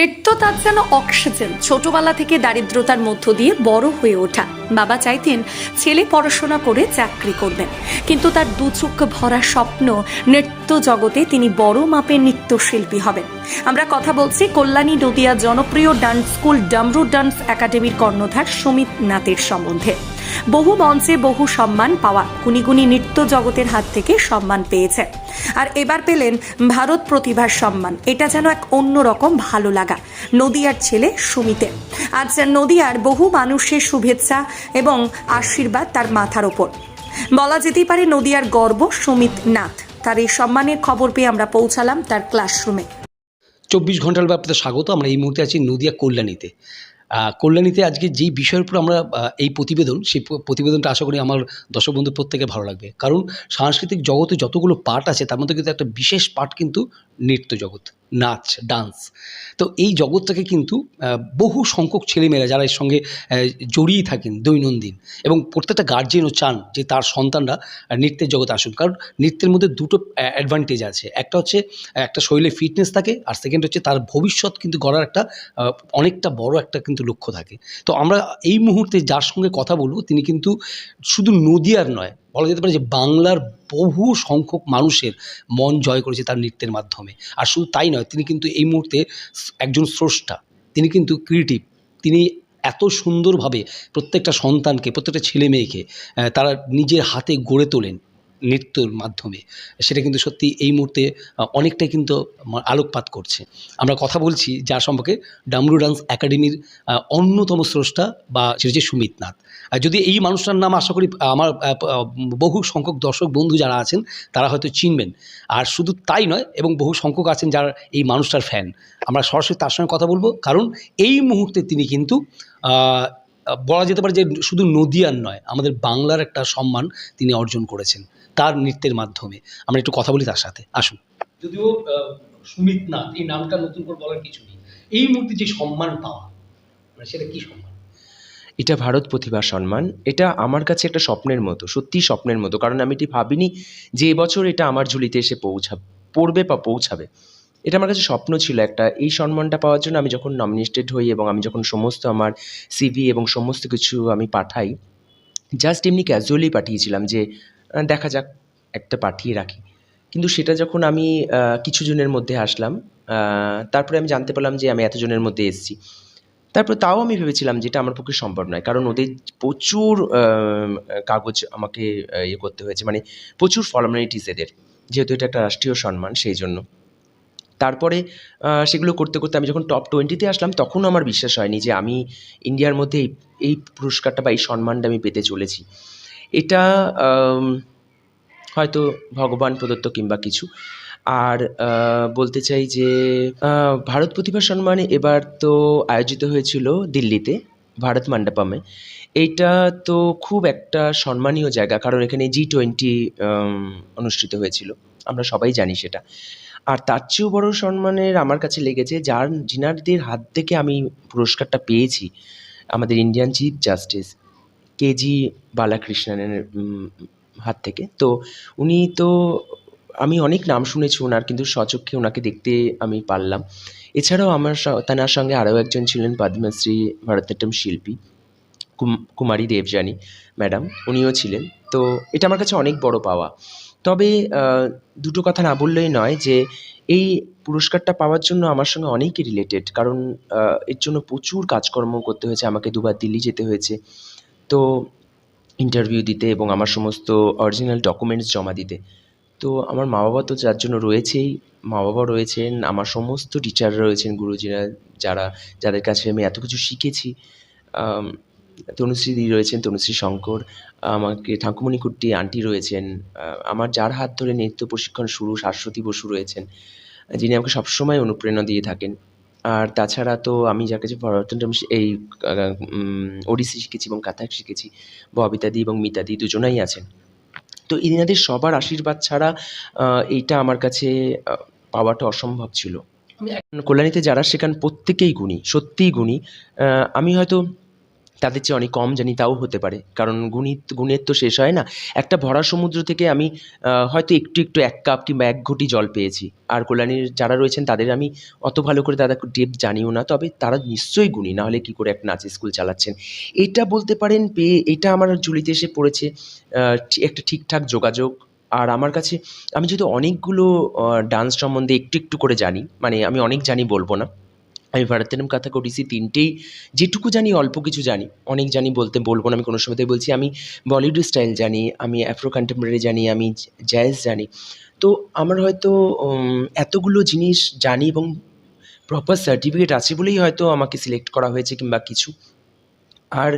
নৃত্য তার যেন অক্সিজেন ছোটবেলা থেকে দারিদ্রতার মধ্য দিয়ে বড় হয়ে ওঠা। বাবা চাইতেন ছেলে পড়াশোনা করে চাকরি করবেন। কিন্তু তার দু চোখ ভরা স্বপ্ন নৃত্য জগতে তিনি বড় মাপের নৃত্যশিল্পী হবেন। আমরা কথা বলছি কল্যাণী নদিয়া জনপ্রিয় ডান্স স্কুল ডামরু ডান্স একাডেমির কর্ণধার সুমিত নাথের সম্বন্ধে। বহু মঞ্চে বহু সম্মান পাওয়া গুণীগুণী নৃত্য জগতের হাত থেকে সম্মান পেয়েছে। আর এবার পেলেন ভারত প্রতিভার সম্মান। এটা যেন এক অন্যরকম ভালো লাগা, নদিয়ার ছেলে সুমিতে। আজ নদিয়ার বহু মানুষের শুভেচ্ছা এবং আশীর্বাদ তার মাথার ওপর। বলা যেতেই পারে নদিয়ার গর্ব সুমিত নাথ। তার এই সম্মানের খবর পেয়ে আমরা পৌঁছালাম তার ক্লাসরুমে চব্বিশ ঘণ্টার ব্যাপারে স্বাগত। আমরা এই মুহূর্তে আছি নদিয়া কল্যাণীতে। কল্যাণীতে আজকে যেই বিষয়ের উপর আমরা এই প্রতিবেদন, সেই প্রতিবেদনটা আশা করি আমার দর্শক বন্ধু প্রত্যেকে ভালো লাগবে। কারণ সাংস্কৃতিক জগতে যতগুলো পার্ট আছে, তার মধ্যে কিন্তু একটা বিশেষ পার্ট কিন্তু নৃত্য জগৎ। নাচ, ডান্স। তো এই জগৎটাকে কিন্তু বহু সংখ্যক ছেলেমেয়েরা যারা এর সঙ্গে জড়িয়ে থাকেন দৈনন্দিন এবং প্রত্যেকটা গার্জেনও চান যে তার সন্তানরা নৃত্যের জগতে আসুন। কারণ নৃত্যের মধ্যে দুটো অ্যাডভান্টেজ আছে। একটা হচ্ছে একটা শরীরে ফিটনেস থাকে আর সেকেন্ড হচ্ছে তার ভবিষ্যৎ কিন্তু গড়ার একটা অনেকটা বড় একটা কিন্তু লক্ষ্য থাকে। তো আমরা এই মুহূর্তে যার সঙ্গে কথা বলব, তিনি কিন্তু শুধু নদিয়ার নয় বলা যেতে পারে যে বাংলার বহু সংখ্যক মানুষের মন জয় করেছে তার নৃত্যের মাধ্যমে। আর শুধু তাই নয়, তিনি কিন্তু এই মুহূর্তে একজন স্রষ্টা, তিনি কিন্তু ক্রিয়েটিভ। তিনি এত সুন্দরভাবে প্রত্যেকটা সন্তানকে, প্রত্যেকটা ছেলে মেয়েকে তারা নিজের হাতে গড়ে তোলেন। নৃত্যর মাধ্যমে। সেটা কিন্তু সত্যি এই মুহূর্তে অনেকটাই কিন্তু আলোকপাত করছে। আমরা কথা বলছি যার সম্পর্কে ডামরু ডান্স একাডেমির অন্যতম স্রষ্টা বা সেটা হচ্ছে সুমিত নাথ। আর যদি এই মানুষটার নাম আশা করি আমার বহু সংখ্যক দর্শক, বন্ধু যারা আছেন, তারা হয়তো চিনবেন। আর শুধু তাই নয়, এবং বহু সংখ্যক আছেন যারা এই মানুষটার ফ্যান আমরা সরাসরি তার সঙ্গে কথা বলব, কারণ এই মুহূর্তে তিনি কিন্তু বলা যেতে পারে যে শুধু নদিয়ার নয় আমাদের বাংলার একটা সম্মান তিনি অর্জন করেছেন তার নৃত্যের মাধ্যমে। আমরা একটু কথা বলি তার সাথে। আসুন। যদিও সুমিত নাথ এই নামটা নতুন করে বলার কিছু নেই। এই মুহূর্তে যে সম্মান পাওয়া মানে সেটা কি সম্মান? এটা ভারত প্রতিভা সম্মান। এটা আমার কাছে একটা স্বপ্নের মতো সত্যিই স্বপ্নের মতো। কারণ আমি এটি ভাবিনি যে এবছর এটা আমার ঝুলিতে এসে পৌঁছাবে পড়বে বা পৌঁছাবে। এটা আমার কাছে স্বপ্ন ছিল একটা। এই সম্মানটা পাওয়ার জন্য আমি যখন নমিনেটেড হই এবং আমি যখন সমস্ত আমার সিভি এবং সমস্ত কিছু আমি পাঠাই জাস্ট এমনি ক্যাজুয়ালি পাঠিয়েছিলাম যে দেখা যাক একটা পাঠিয়ে রাখি। কিন্তু সেটা যখন আমি আহ, কিছু জনের মধ্যে আসলাম তারপরে আমি জানতে পারলাম যে আমি এতজনের মধ্যে এসেছি। তারপর তাও আমি ভেবেছিলাম যেটা আমার পক্ষে সম্ভব নয় কারণ ওদের প্রচুর কাগজ আমাকে ইয়ে করতে হয়েছে। মানে প্রচুর ফর্মালিটিস এদের যেহেতু এটা একটা রাষ্ট্রীয় সম্মান সেই জন্য। তারপরে সেগুলো করতে করতে আমি যখন টপ টোয়েন্টিতে আসলাম, তখনও আমার বিশ্বাস হয়নি যে আমি ইন্ডিয়ার মধ্যে এই এই পুরস্কারটা বা এই সম্মানটা আমি পেতে চলেছি। এটা হয়তো ভগবান প্রদত্ত কিংবা কিছু। আর বলতে চাই যে ভারত প্রতিভা সম্মান এবার তো আয়োজিত হয়েছিল দিল্লিতে, ভারত মণ্ডপমে এইটা তো খুব একটা সম্মানীয় জায়গা, কারণ এখানে জি টোয়েন্টি অনুষ্ঠিত হয়েছিল। আমরা সবাই জানি সেটা। আর তার চেয়েও বড় সম্মানের আমার কাছে লেগেছে যার জিনারদের হাত থেকে আমি পুরস্কারটা পেয়েছি, আমাদের ইন্ডিয়ান চিফ জাস্টিস কেজি বালাকৃষ্ণনের হাত থেকে। তো উনি তো, আমি অনেক নাম শুনেছি ওনার, কিন্তু সচক্ষে ওনাকে দেখতে আমি পারলাম। এছাড়াও আমার তানার সঙ্গে আরও একজন ছিলেন পদ্মশ্রী, ভরতনাট্যম শিল্পী কুম- কুমারী দেবযানী ম্যাডাম, উনিও ছিলেন। তো এটা আমার কাছে অনেক বড় পাওয়া। তবে দুটো কথা না বললেই নয় যে, এই পুরস্কারটা পাওয়ার জন্য আমার সঙ্গে অনেকই রিলেটেড কারণ এর জন্য প্রচুর কাজকর্ম করতে হয়েছে, আমাকে দুবার দিল্লি যেতে হয়েছে। তো ইন্টারভিউ দিতে এবং আমার সমস্ত অরিজিনাল ডকুমেন্টস জমা দিতে। তো, আমার মা বাবা তো যার জন্য রয়েছেই মা বাবা রয়েছেন, আমার সমস্ত টিচার রয়েছেন, গুরুজিরা, যারা, যাদের কাছে আমি এত কিছু শিখেছি। তনুশ্রী রয়েছেন তনুশ্রী শঙ্কর আমাকে ঠাকুমণি কুট্টি আন্টি রয়েছেন আমার যার হাত ধরে নৃত্য প্রশিক্ষণ শুরু শাশ্বতী বসু রয়েছেন যিনি আমাকে সবসময় অনুপ্রেরণা দিয়ে থাকেন। আর তাছাড়া তো আমি যার কাছে ভরতনাট্যম এই ওড়িশি শিখেছি এবং কাথাক শিখেছি ববিতাদি এবং মিতাদি দুজনাই আছেন। তো এনাদের সবার আশীর্বাদ ছাড়া এইটা আমার কাছে পাওয়াটা অসম্ভব ছিল। কল্যাণীতে যারা শেখান প্রত্যেকেই গুণী সত্যিই গুণী আমি হয়তো তাদের চেয়ে অনেক কম জানি তাও হতে পারে। কারণ গুণিত, গুণের তো শেষ হয় না। একটা ভরা সমুদ্র থেকে আমি হয়তো একটু একটু এক কাপ কিংবা এক ঘটি জল পেয়েছি। আর কল্যাণীর যারা রয়েছেন তাদের আমি অত ভালো করে তাদের ডেপ জানিও না। তবে তারা নিশ্চয়ই গুণী, নাহলে কী করে একটা নাচ স্কুল চালাচ্ছেন? এটা বলতে পারেন পেয়ে এটা আমার ঝুলিতে এসে পড়েছে একটা ঠিকঠাক যোগাযোগ। আর আমার কাছে, আমি যেহেতু অনেকগুলো ডান্স সম্বন্ধে একটু একটু করে জানি মানে আমি অনেক জানি বলব না। আমি ভারতনাট্যম কথা করেছি তিনটেই যেটুকু জানি, অল্প কিছু জানি। অনেক জানি বলতে বলব না, আমি কোনো সময়তে বলছি। আমি বলিউড স্টাইল জানি, আমি অ্যাফ্রো কন্টেম্পোরারি জানি, আমি জ্যাজ জানি। তো আমার হয়তো এতগুলো জিনিস জানি এবং প্রপার সার্টিফিকেট আছে বলেই হয়তো আমাকে সিলেক্ট করা হয়েছে কিংবা কিছু। আর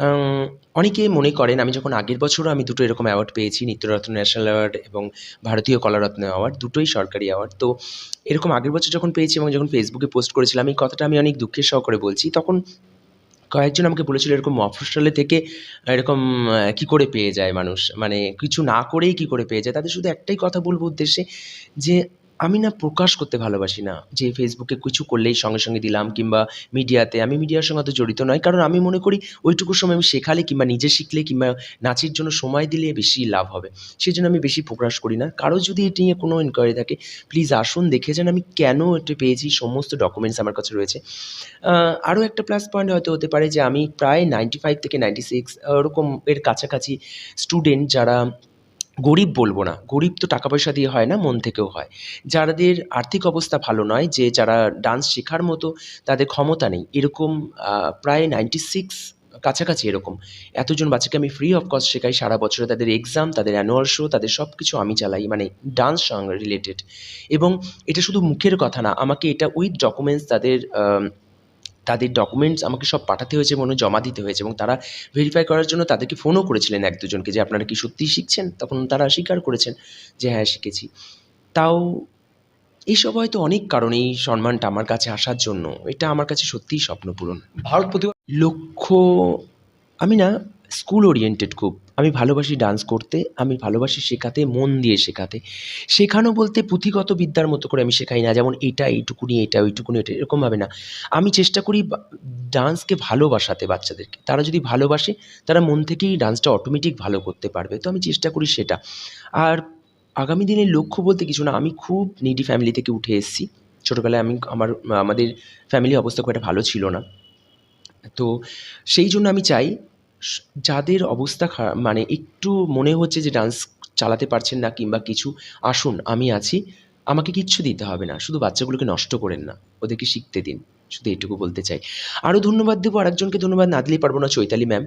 উম, অনেকে মনে করেন আমি যখন আগের বছরও আমি দুটো এরকম অ্যাওয়ার্ড পেয়েছি নিত্যরত্ন ন্যাশনাল অ্যাওয়ার্ড এবং ভারতীয় কলারত্ন অ্যাওয়ার্ড দুটোই সরকারি অ্যাওয়ার্ড তো এরকম আগের বছর যখন পেয়েছি এবং যখন ফেসবুকে পোস্ট করেছিলাম এই কথাটা আমি অনেক দুঃখের সহকারে বলছি। তখন কয়েকজন আমাকে বলেছিল এরকম মফস্বলে থেকে এরকম কি করে পেয়ে যায় মানুষ? মানে কিছু না করেই কি করে পেয়ে যায়? তাদের শুধু একটাই কথা বলব উদ্দেশ্যে যে আমি না প্রকাশ করতে ভালোবাসি না, যে ফেসবুকে কিছু করলেই সঙ্গে সঙ্গে দিলাম কিংবা মিডিয়াতে। আমি মিডিয়ার সঙ্গে তো জড়িত নয় কারণ আমি মনে করি ওইটুকু সময় আমি শেখালে কিংবা নিজে শিখলে কিংবা নাচের জন্য সময় দিলে বেশি লাভ হবে। সেই জন্য আমি বেশি প্রকাশ করি না। কারও যদি এটি নিয়ে কোনো ইনকোয়ারি থাকে প্লিজ আসুন, দেখে যান আমি কেন এটা পেয়েছি, সমস্ত ডকুমেন্টস আমার কাছে রয়েছে। আরও একটা প্লাস পয়েন্ট হয়তো হতে পারে যে আমি প্রায় নাইনটি ফাইভ থেকে নাইনটি সিক্স ওরকম এর কাছাকাছি স্টুডেন্ট যারা গরিব বলব না, গরিব তো টাকা পয়সা দিয়ে হয় না, মন থেকেও হয়। যাদের আর্থিক অবস্থা ভালো নয়, যে যারা ডান্স শেখার মতো, তাদের ক্ষমতা নেই। এরকম প্রায় নাইনটি সিক্স কাছাকাছি এরকম। এতজন বাচ্চাকে আমি ফ্রি অফ কস্ট শেখাই সারা বছরে, তাদের এক্সাম তাদের অ্যানুয়াল শো তাদের সব কিছু আমি চালাই মানে ডান্স রিলেটেড এবং এটা শুধু মুখের কথা না, আমাকে এটা উইথ ডকুমেন্টস তাদের তাদের ডকুমেন্টস আমাকে সব পাঠাতে হয়েছে মনে হয় জমা দিতে হয়েছে এবং তারা ভেরিফাই করার জন্য তাদেরকে ফোনও করেছিলেন এক দুজনকে যে আপনারা কি সত্যিই শিখছেন? তখন তারা স্বীকার করেছেন যে হ্যাঁ শিখেছি। তাও এইসব হয়তো অনেক কারণ এই সম্মানটা আমার কাছে আসার জন্য। এটা আমার কাছে সত্যিই স্বপ্ন পূরণ ভারত প্রতিভা লক্ষ্য আমি না স্কুল ওরিয়েন্টেড খুব আমি ভালোবাসি ডান্স করতে, আমি ভালোবাসি শেখাতে, মন দিয়ে শেখাতে। শেখানো বলতে পুঁথিগত বিদ্যার মতো করে আমি শেখাই না, যেমন এটা, এইটুকুনি, এটা, ওইটুকুনি এটা এরকমভাবে না। আমি চেষ্টা করি ডান্সকে ভালোবাসাতে বাচ্চাদেরকে। তারা যদি ভালোবাসে, তারা মন থেকেই ডান্সটা অটোমেটিক ভালো করতে পারবে। তো আমি চেষ্টা করি সেটা। আর আগামী দিনের লক্ষ্য বলতে কিছু না, আমি খুব নিডি ফ্যামিলি থেকে উঠে এসেছি। ছোটোবেলায় আমি, আমার, আমাদের ফ্যামিলি অবস্থা খুব একটা ভালো ছিল না। তো সেই জন্য আমি চাই যাদের অবস্থা খারাপ মানে একটু মনে হচ্ছে যে ডান্স চালাতে পারছেন না কিংবা কিছু, আসুন আমি আছি। আমাকে কিচ্ছু দিতে হবে না। শুধু বাচ্চাগুলোকে নষ্ট করেন না। ওদেরকে শিখতে দিন। শুধু এইটুকু বলতে চাই। আরও ধন্যবাদ দেবো, আরেকজনকে ধন্যবাদ না দিলেই পারব না চৈতালি ম্যাম।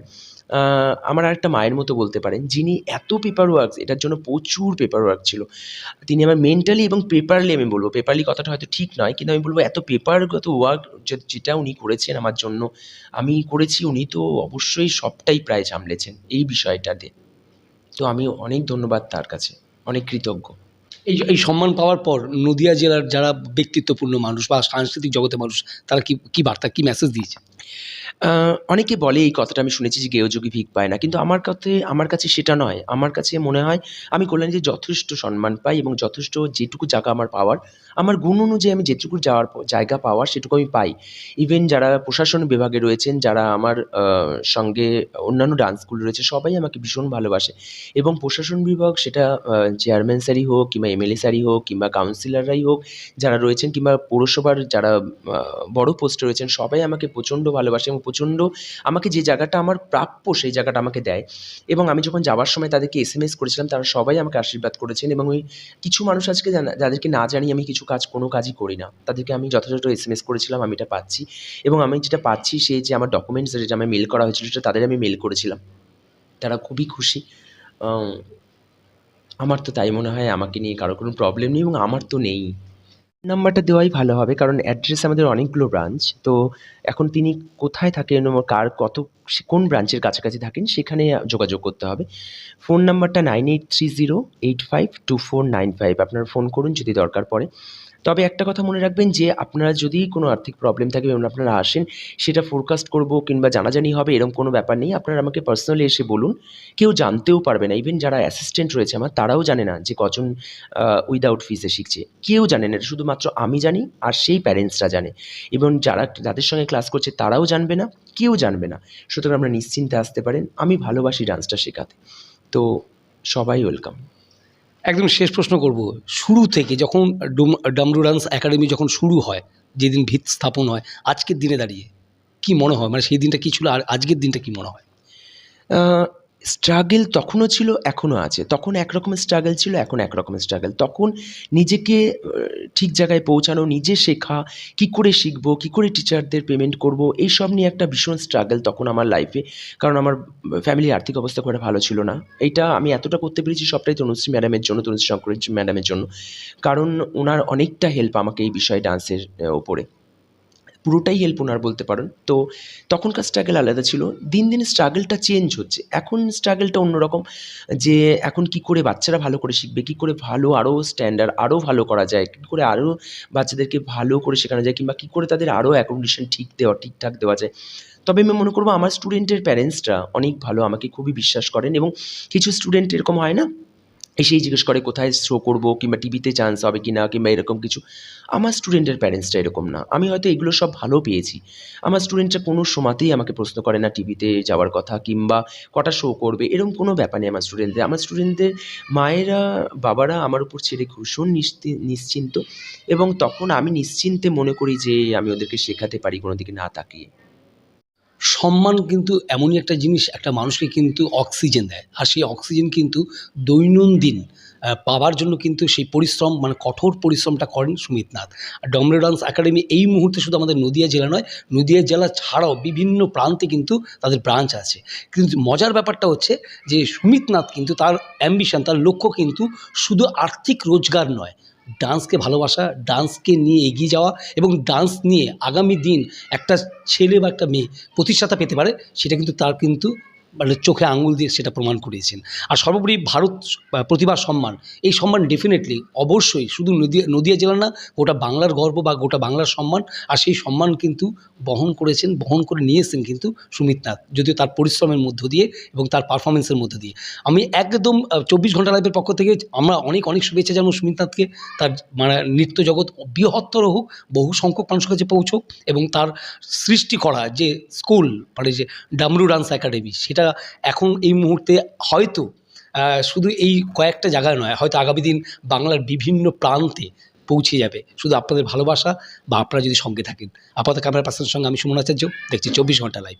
আমার আরেকটা মায়ের মতো বলতে পারেন, যিনি এত পেপার ওয়ার্ক এটার জন্য প্রচুর পেপার ওয়ার্ক ছিল। তিনি আমার মেন্টালি এবং পেপারলি আমি বলব পেপারলি কথাটা হয়তো ঠিক নয়, কিন্তু আমি বলব এত পেপারগত ওয়ার্ক যেটা উনি করেছেন আমার জন্য, আমি করেছি উনি তো অবশ্যই সবটাই প্রায় সামলেছেন এই বিষয়টাতে। তো আমি অনেক ধন্যবাদ তার কাছে, অনেক কৃতজ্ঞ। এই এই সম্মান পাওয়ার পর নদিয়া জেলার যারা ব্যক্তিত্বপূর্ণ মানুষ বা সাংস্কৃতিক জগতের মানুষ, তারা কি কি বার্তা, কি মেসেজ দিয়েছে? অনেকে বলে এই কথাটা আমি শুনেছি যে গেয়যোগী ভিক পায় না, কিন্তু আমার কাছে আমার কাছে সেটা নয়। আমার কাছে মনে হয়, আমি কল্যাণীতে যথেষ্ট সম্মান পাই এবং যথেষ্ট যেটুকু জায়গা আমার পাওয়ার, আমার গুণ অনুযায়ী আমি যেটুকু যাওয়ার জায়গা পাওয়ার সেটুকু আমি পাই। ইভেন যারা প্রশাসন বিভাগে রয়েছেন, যারা আমার সঙ্গে অন্যান্য ডান্সগুলো রয়েছে, সবাই আমাকে ভীষণ ভালোবাসে। এবং প্রশাসন বিভাগ সেটা চেয়ারম্যান স্যারই হোক কিংবা এমএলএ স্যারই হোক কিংবা কাউন্সিলররাই হোক, যারা রয়েছেন কিংবা পৌরসভার যারা বড় পোস্টে রয়েছেন, সবাই আমাকে প্রচণ্ড ভালোবাসে এবং প্রচণ্ড আমাকে যে জায়গাটা আমার প্রাপ্য সেই জায়গাটা আমাকে দেয়। এবং আমি যখন যাওয়ার সময় তাদেরকে এস এম এস করেছিলাম, তারা সবাই আমাকে আশীর্বাদ করেছেন এবং ওই কিছু মানুষ আজকে যাদেরকে না জানি আমি কিছু কাজ, কোনো কাজই করি না। তাদেরকে আমি যথাযথ এস এম এস করেছিলাম, আমি এটা পাচ্ছি। এবং আমি যেটা পাচ্ছি সেই যে আমার ডকুমেন্টস যেটা আমার মেল করা হয়েছিল, সেটা তাদের আমি মেল করেছিলাম। তারা খুবই খুশি। আমার তো তাই মনে হয়, আমাকে নিয়ে কারও কোনো প্রবলেম নেই এবং আমার তো নেই। নাম্বারটা দেওয়াই ভালো হবে, কারণ অ্যাড্রেস আমাদের অনেকগুলো ব্রাঞ্চ তো এখন তিনি কোথায় থাকেন কার কত, কোন ব্রাঞ্চের কাছাকাছি থাকেন সেখানে যোগাযোগ করতে হবে। ফোন নাম্বারটা nine eight three zero eight five two four nine five আপনারা ফোন করুন যদি দরকার পড়ে। তবে একটা কথা মনে রাখবেন যে, আপনারা যদি কোনো আর্থিক প্রবলেম থাকে এবং আপনারা আসেন, সেটা ফোরকাস্ট করব কিংবা জানাজানি হবে, এরকম কোনো ব্যাপার নেই। আপনারা আমাকে পার্সোনালি এসে বলুন। কেউ জানতেও পারবে না। ইভেন যারা অ্যাসিস্ট্যান্ট রয়েছে আমার, তারাও জানে না যে, কজন উইদাউট ফিসে শিখছে। কেউ জানে না। শুধুমাত্র আমি জানি আর সেই প্যারেন্টসরা জানে। এবং যারা যাদের সঙ্গে ক্লাস করছে, তারাও জানবে না। কেউ জানবে না। সুতরাং আপনারা নিশ্চিন্তে আসতে পারেন। আমি ভালোবাসি ডান্সটা শেখাতে। তো সবাই ওয়েলকাম একদম শেষ প্রশ্ন করব। শুরু থেকে যখন ডুম- ডামরু ডান্স একাডেমি যখন শুরু হয়, যেদিন ভিত স্থাপন হয়, আজকের দিনে দাঁড়িয়ে, কি মনে হয়? মানে সেই দিনটা কি ছিল আর আজকের দিনটা কি মনে হয়? স্ট্রাগল তখনও ছিল, এখনও আছে। তখন একরকমের স্ট্রাগল ছিল, এখন একরকমের স্ট্রাগল তখন নিজেকে ঠিক জায়গায় পৌঁছানো, নিজে শেখা, কি করে শিখব, কি করে টিচারদের পেমেন্ট করব এইসব নিয়ে একটা ভীষণ স্ট্রাগল তখন আমার লাইফে কারণ আমার ফ্যামিলির আর্থিক অবস্থা খুব ভালো ছিল না। এইটা আমি এতটা করতে পেরেছি সবটাই তনুশ্রী ম্যাডামের জন্য, তনুশ্রী শঙ্কর ম্যাডামের জন্য। কারণ ওনার অনেকটা হেল্প আমাকে এই বিষয়ে ডান্সের ওপরে। পুরোটাই হেল্প ওনার বলতে পারেন। তো তখনকার স্ট্রাগল আলাদা ছিল। দিন দিন স্ট্রাগলটা চেঞ্জ হচ্ছে। এখন স্ট্রাগলটা অন্যরকম যে এখন কি করে বাচ্চারা ভালো করে শিখবে? কি করে ভালো আরও স্ট্যান্ডার্ড আরও ভালো করা যায়? কী করে আরও বাচ্চাদেরকে ভালো করে শেখানো যায়? কিংবা কী করে তাদের আরও অ্যাকোমোডেশন ঠিক দেওয়া, ঠিকঠাক দেওয়া যায়? তবে আমি মনে করব, আমার স্টুডেন্টের প্যারেন্টসরা অনেক ভালো, আমাকে খুবই বিশ্বাস করেন এবং কিছু স্টুডেন্ট এরকম হয় না এসেই জিজ্ঞেস করে, কোথায় শো করব? কিংবা টিভিতে চান্স হবে কি না কিংবা এরকম কিছু? আমার স্টুডেন্টের প্যারেন্টসটা এরকম না। আমি হয়তো এগুলো সব ভালো পেয়েছি। আমার স্টুডেন্টরা কোনো সময়তেই আমাকে প্রশ্ন করে না টিভিতে যাওয়ার কথা, কিংবা কটা শো করবে? এরকম কোনো ব্যাপার নেই আমার স্টুডেন্টদের আমার স্টুডেন্টদের মায়েরা, বাবারা আমার উপর ছেড়ে ভীষণ নিশ্চি- নিশ্চিন্ত। এবং তখন আমি নিশ্চিন্তে মনে করি যে আমি ওদেরকে শেখাতে পারি কোনো দিকে না তাকিয়ে। সম্মান কিন্তু এমনই একটা জিনিস, একটা মানুষকে কিন্তু অক্সিজেন দেয়। আর সেই অক্সিজেন কিন্তু দৈনন্দিন পাওয়ার জন্য কিন্তু সেই পরিশ্রম মানে কঠোর পরিশ্রমটা করেন সুমিত নাথ। আর ডমরে ডান্স একাডেমি এই মুহূর্তে শুধু আমাদের নদিয়া জেলা নয়, নদিয়া জেলা ছাড়াও বিভিন্ন প্রান্তে কিন্তু তাদের ব্রাঞ্চ আছে। কিন্তু মজার ব্যাপারটা হচ্ছে যে সুমিত নাথ কিন্তু তার অ্যাম্বিশন তার লক্ষ্য কিন্তু শুধু আর্থিক রোজগার নয় ডান্সকে ভালোবাসা, ডান্সকে নিয়ে এগিয়ে যাওয়া এবং ডান্স নিয়ে আগামী দিন একটা ছেলে বা একটা মেয়ে প্রতিষ্ঠাতা পেতে পারে, সেটা কিন্তু তার কিন্তু মানে চোখে আঙুল দিয়ে সেটা প্রমাণ করিয়েছেন। আর সর্বোপরি ভারত প্রতিভা সম্মান, এই সম্মান ডেফিনেটলি অবশ্যই শুধু নদিয়া নদিয়া জেলা না, গোটা বাংলার গর্ব বা গোটা বাংলার সম্মান, আর সেই সম্মান কিন্তু বহন করেছেন, বহন করে নিয়ে এসেছেন কিন্তু সুমিত নাথ, যদিও তার পরিশ্রমের মধ্য দিয়ে এবং তার পারফরমেন্সের মধ্য দিয়ে। আমি একদম চব্বিশ ঘণ্টা লাইভের পক্ষ থেকে আমরা অনেক অনেক শুভেচ্ছা জানাব সুমিত নাথকে, তার মানে নৃত্য জগৎ বৃহত্তর হোক, বহু সংখ্যক মানুষের কাছে পৌঁছক এবং তার সৃষ্টি করা যে স্কুল মানে যে ডামরু ডান্স একাডেমি সেটা এখন এই মুহূর্তে হয়তো শুধু এই কয়েকটা জায়গায় নয়, হয়তো আগামী দিন বাংলার বিভিন্ন প্রান্তে পৌঁছে যাবে। শুধু আপনাদের ভালোবাসা বা আপনারা যদি সঙ্গে থাকেন। আপাতত ক্যামেরা পার্সনের সঙ্গে আমি সুমন আচার্য, দেখছি চব্বিশ ঘণ্টা লাইভ